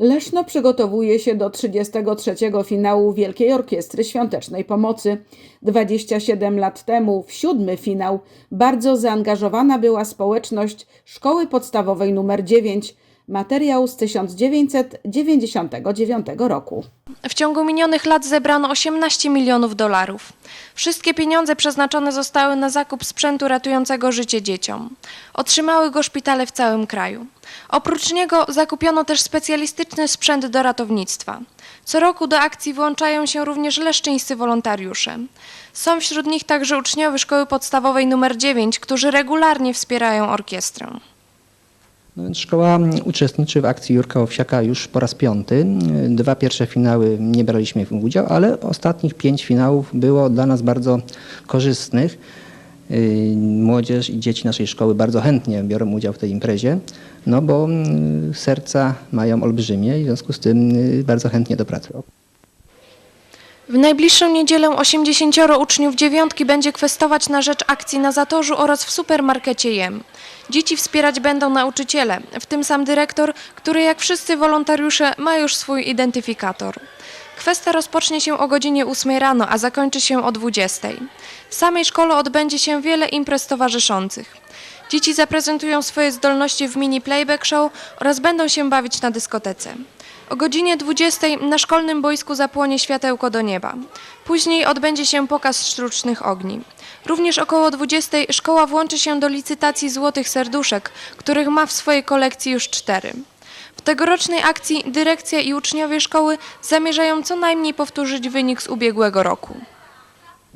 Leszno przygotowuje się do 33. finału Wielkiej Orkiestry Świątecznej Pomocy. 27 lat temu, w siódmy finał, bardzo zaangażowana była społeczność Szkoły Podstawowej nr 9. Materiał z 1999 roku. W ciągu minionych lat zebrano 18 milionów dolarów. Wszystkie pieniądze przeznaczone zostały na zakup sprzętu ratującego życie dzieciom. Otrzymały go szpitale w całym kraju. Oprócz niego zakupiono też specjalistyczny sprzęt do ratownictwa. Co roku do akcji włączają się również leszczyńscy wolontariusze. Są wśród nich także uczniowie szkoły podstawowej nr 9, którzy regularnie wspierają orkiestrę. No więc szkoła uczestniczy w akcji Jurka Owsiaka już po raz piąty. Dwa pierwsze finały nie braliśmy w udział, ale ostatnich pięć finałów było dla nas bardzo korzystnych. Yy, Młodzież i dzieci naszej szkoły bardzo chętnie biorą udział w tej imprezie, no bo yy, serca mają olbrzymie i w związku z tym yy, bardzo chętnie do pracy. W najbliższą niedzielę 80 uczniów dziewiątki będzie kwestować na rzecz akcji na Zatorzu oraz w supermarkecie Jem. Dzieci wspierać będą nauczyciele, w tym sam dyrektor, który jak wszyscy wolontariusze ma już swój identyfikator. Kwesta rozpocznie się o godzinie 8 rano, a zakończy się o 20. W samej szkole odbędzie się wiele imprez towarzyszących. Dzieci zaprezentują swoje zdolności w mini playback show oraz będą się bawić na dyskotece. O godzinie 20 na szkolnym boisku zapłonie światełko do nieba. Później odbędzie się pokaz sztucznych ogni. Również około 20 szkoła włączy się do licytacji złotych serduszek, których ma w swojej kolekcji już cztery. W tegorocznej akcji dyrekcja i uczniowie szkoły zamierzają co najmniej powtórzyć wynik z ubiegłego roku.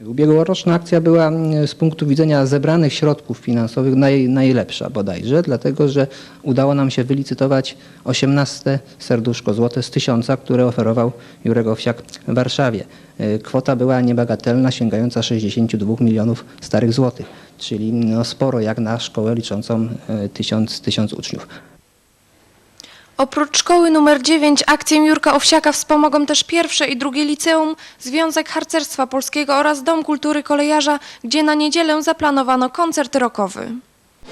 Ubiegłoroczna akcja była mm, z punktu widzenia zebranych środków finansowych naj, najlepsza bodajże, dlatego że udało nam się wylicytować 18 serduszko złote z tysiąca, które oferował Jurek Owsiak w Warszawie. Y, Kwota była niebagatelna, sięgająca 62 milionów starych złotych, czyli no sporo jak na szkołę liczącą y, tysiąc, tysiąc uczniów. Oprócz szkoły numer 9 akcję Jurka Owsiaka wspomogą też pierwsze i drugie liceum, Związek Harcerstwa Polskiego oraz Dom Kultury Kolejarza, gdzie na niedzielę zaplanowano koncert rockowy.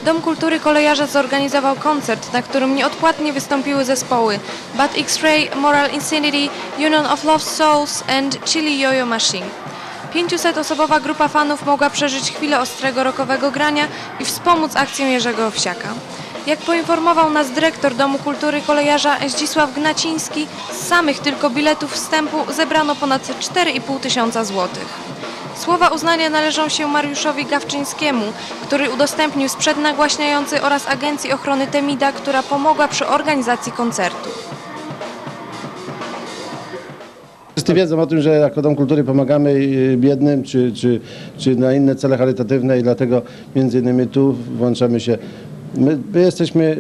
Dom Kultury Kolejarza zorganizował koncert, na którym nieodpłatnie wystąpiły zespoły Bad X-Ray, Moral Insanity, Union of Lost Souls and Chili Yo-Yo Machine. 500-osobowa grupa fanów mogła przeżyć chwilę ostrego rockowego grania i wspomóc akcję Jerzego Owsiaka. Jak poinformował nas dyrektor Domu Kultury Kolejarza Zdzisław Gnaciński, z samych tylko biletów wstępu zebrano ponad 4,5 tysiąca złotych. Słowa uznania należą się Mariuszowi Gawczyńskiemu, który udostępnił sprzęt nagłaśniający oraz Agencji Ochrony Temida, która pomogła przy organizacji koncertu. Wszyscy wiedzą o tym, że jako Dom Kultury pomagamy y, biednym czy, czy, czy na inne cele charytatywne i dlatego między innymi tu włączamy się. My, my jesteśmy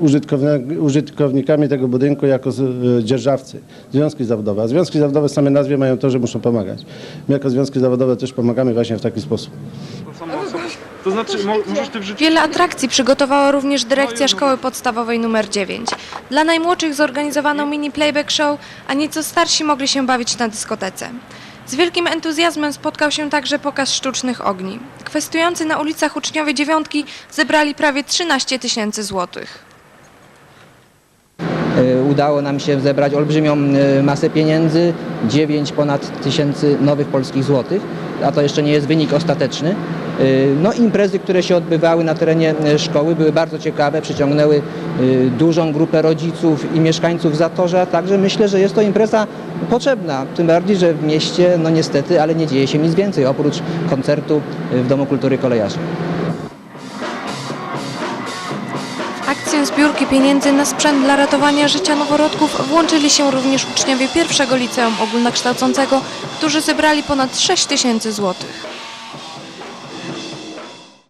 y, użytkowni- użytkownikami tego budynku jako y, dzierżawcy, związki zawodowe. A związki zawodowe w samej nazwie mają to, że muszą pomagać. My jako związki zawodowe też pomagamy właśnie w taki sposób. To znaczy, mo, możesz ty wrzucić... Wiele atrakcji przygotowała również dyrekcja szkoły podstawowej nr 9. Dla najmłodszych zorganizowano mini playback show, a nieco starsi mogli się bawić na dyskotece. Z wielkim entuzjazmem spotkał się także pokaz sztucznych ogni. Kwestujący na ulicach uczniowie dziewiątki zebrali prawie 13 tysięcy złotych. E, Udało nam się zebrać olbrzymią e, masę pieniędzy, 9 ponad tysięcy nowych polskich złotych, a to jeszcze nie jest wynik ostateczny. E, No imprezy, które się odbywały na terenie e, szkoły były bardzo ciekawe, przyciągnęły e, dużą grupę rodziców i mieszkańców Zatorza, także myślę, że jest to impreza potrzebna, tym bardziej, że w mieście no niestety, ale nie dzieje się nic więcej oprócz koncertu w Domu Kultury Kolejarzy. W akcję zbiórki pieniędzy na sprzęt dla ratowania życia noworodków włączyli się również uczniowie pierwszego liceum ogólnokształcącego, którzy zebrali ponad 6 tysięcy złotych.